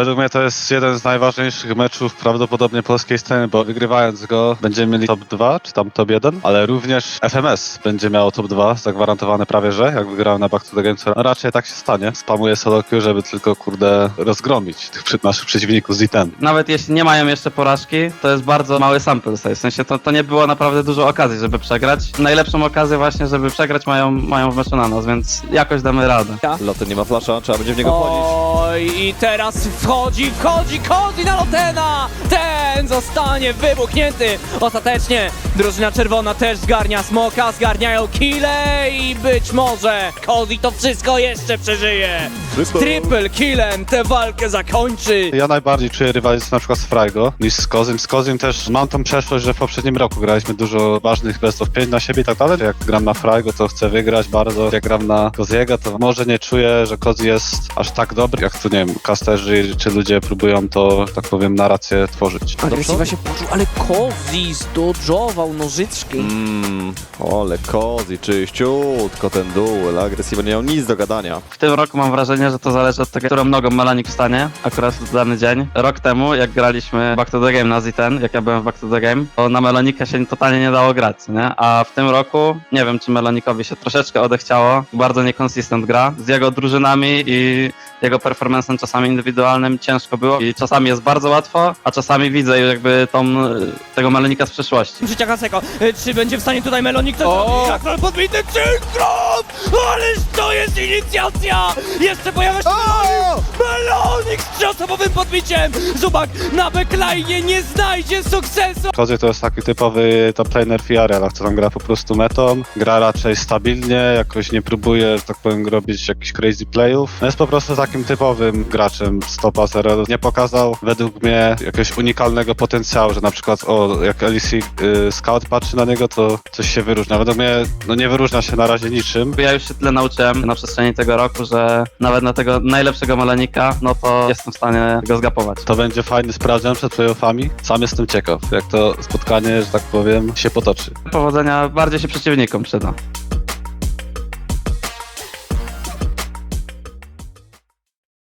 Według mnie to jest jeden z najważniejszych meczów prawdopodobnie polskiej sceny, bo wygrywając go będziemy mieli top 2, czy tam top 1, ale również FMS będzie miało top 2, zagwarantowane prawie, że jak wygrałem na Back to the Game, co raczej tak się stanie. Spamuję solo queue, żeby tylko, kurde, rozgromić tych przy- naszych przeciwników z I-10. Nawet jeśli nie mają jeszcze porażki, to jest bardzo mały sample size. W sensie to, to nie było naprawdę dużo okazji, żeby przegrać. Najlepszą okazję właśnie, żeby przegrać mają, mają w meczu na nas, więc jakoś damy radę. Loten nie ma flasza, trzeba będzie w niego wchodzić. Oj, i teraz wchodzi, wchodzi Kozi na Lotena! Ten zostanie wybuchnięty! Ostatecznie drużyna czerwona też zgarnia smoka, zgarniają kille i być może Kozi to wszystko jeszcze przeżyje! Triple killem tę walkę zakończy! Ja najbardziej czuję rywalizację na przykład z Fraigo niż z Kozim. Z Kozim też mam tą przeszłość, że w poprzednim roku graliśmy dużo ważnych best of 5 na siebie i tak dalej. Jak gram na Fraigo, to chcę wygrać bardzo. Jak gram na Koziego, to może nie czuję, że Kozi jest aż tak dobry, jak tu, nie wiem, casterzy czy ludzie próbują to, tak powiem, narrację tworzyć. Agresywa się poczuł, ale Kozi zdodżował nożyczki. Mmm, ole kozi, czyściutko ten duel, agresywny nie miał nic do gadania. W tym roku mam wrażenie, że to zależy od tego, którą nogą Melanik wstanie, akurat w dany dzień. Rok temu, jak graliśmy Back to the Game na Z10, jak ja byłem w Back to the Game, to na Melonikę się totalnie nie dało grać, nie? A w tym roku, nie wiem, czy Melonikowi się troszeczkę odechciało, bardzo niekonsistent gra. Z jego drużynami i jego performancem czasami indywidualnym ciężko było i czasami jest bardzo łatwo, a czasami widzę jakby tą, tego Melonika z przeszłości. Życia Kaseko, E, czy będzie w stanie tutaj Melonik to O! zrobić? Jak to podbity synchron! Ależ to jest inicjacja! Jeszcze pojawia się Melonik! Melonik z trzyosobowym podbiciem! Zubak na backline nie znajdzie sukcesu! Kozy to jest taki typowy top laner FIRL, a co tam gra po prostu metą, gra raczej stabilnie, jakoś nie próbuje, że tak powiem, robić jakichś crazy playów. No Jest po prostu takim typowym graczem stopa zero. Nie pokazał według mnie jakiegoś unikalnego potencjału, że na przykład o, jak LEC y, Scout patrzy na niego, to coś się wyróżnia. Według mnie no nie wyróżnia się na razie niczym. Ja już się tyle nauczyłem na przestrzeni tego roku, że nawet na tego najlepszego Melonika, no to jestem w stanie go zgapować. To będzie fajny sprawdzian przed playoffami. Sam jestem ciekaw, jak to spotkanie, że tak powiem, się potoczy. Powodzenia bardziej się przeciwnikom przyda.